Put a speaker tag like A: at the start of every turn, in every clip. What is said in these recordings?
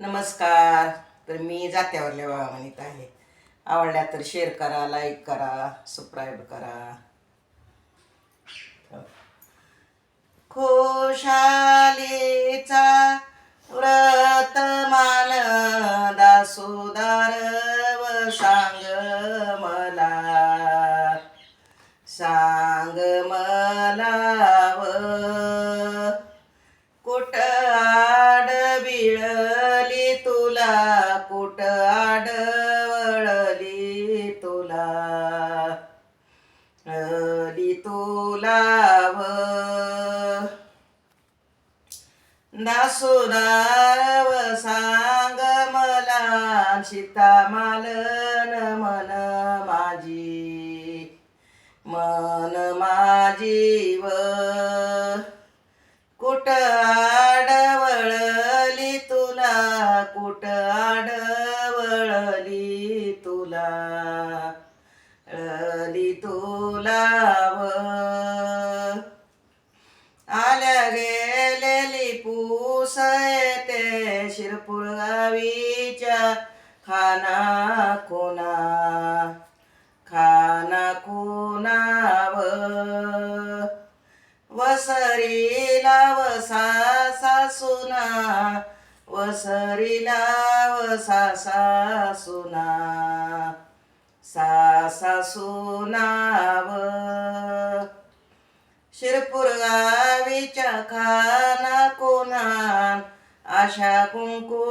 A: नमस्कार. तर मी जात्यावरल्या बाळामणीत आहे. आवडल्या तर शेअर करा लाईक करा सबस्क्राईब करा. खुशालीचा व्रतमान दासोदार व सांग मला. सांग मला कुट आडवळली तुला? अली तुला व दासोदाव सांग मला सीता मालन मन माझी मन माझी व कुट आडवळली तुला कुट आडवळली तुला अळली तुला व. आल्या गेलेली पूस येते शिरपूर गावीच्या खाना कोणा खाना कोणाव वसरीला वसा सासुना वसरीला वसा सासुना सासा सुनाव शिरपूर गावीच्या खाना कोणान आशा कुंकू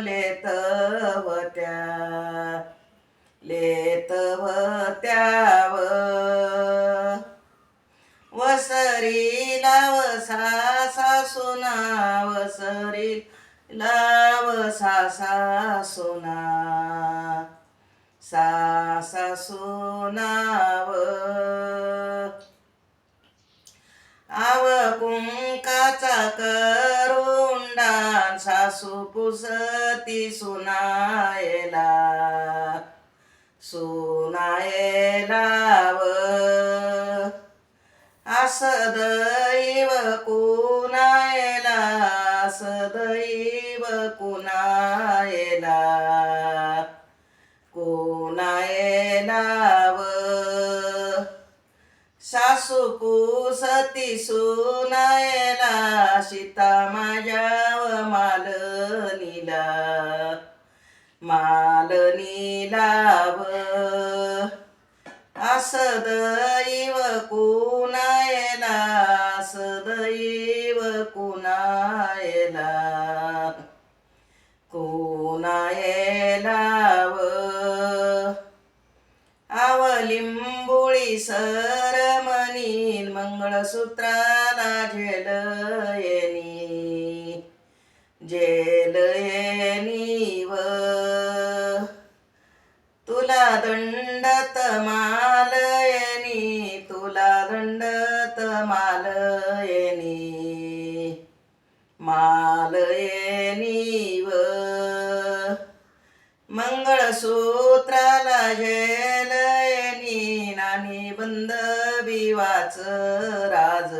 A: लेत लेत होत्याव वसरीला वसा सासुना लाव वसा सासुना सासा सुनाव. आव कुंकाचा करुंडान सासू पुसती सुनायला. सुनायलाव असदैव कुनायला सदैव कोणायला कोणायला सासू कुसती सुनायला सीता माझ्याव मालनीला. मालनीलाव. असदैव कुणायला? सदैव कोणायलाव आवलिंबुळी सरमणी मंगळसूत्राला झेलयनी. झेलयनी व तुला दंडत मालयनी तुला दंडत मालयनी. मालयनी मंगळसूत्राला जयलयनी नानी बंद बिवाच राज.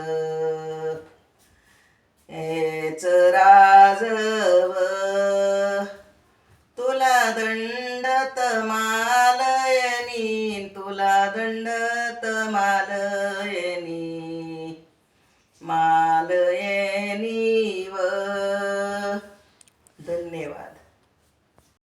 A: हेच राजव तुला दंडत मालयनी तुला दंड